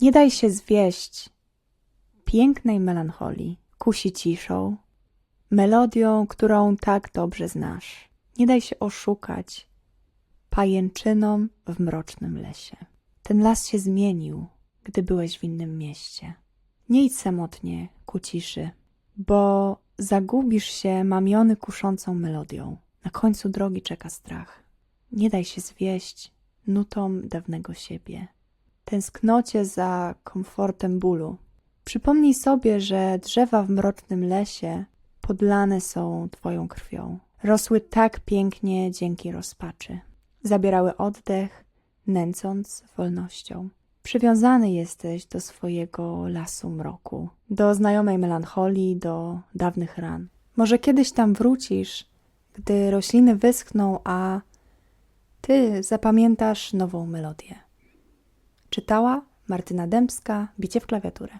Nie daj się zwieść pięknej melancholii, kusi ciszą, melodią, którą tak dobrze znasz. Nie daj się oszukać pajęczyną w mrocznym lesie. Ten las się zmienił, gdy byłeś w innym mieście. Nie idź samotnie ku ciszy, bo zagubisz się mamiony kuszącą melodią. Na końcu drogi czeka strach. Nie daj się zwieść nutom dawnego siebie, tęsknocie za komfortem bólu. Przypomnij sobie, że drzewa w mrocznym lesie podlane są twoją krwią. Rosły tak pięknie dzięki rozpaczy. Zabierały oddech, nęcąc wolnością. Przywiązany jesteś do swojego lasu mroku, do znajomej melancholii, do dawnych ran. Może kiedyś tam wrócisz, gdy rośliny wyschną, a ty zapamiętasz nową melodię. Czytała Martyna Dębska, Bicie w klawiaturę.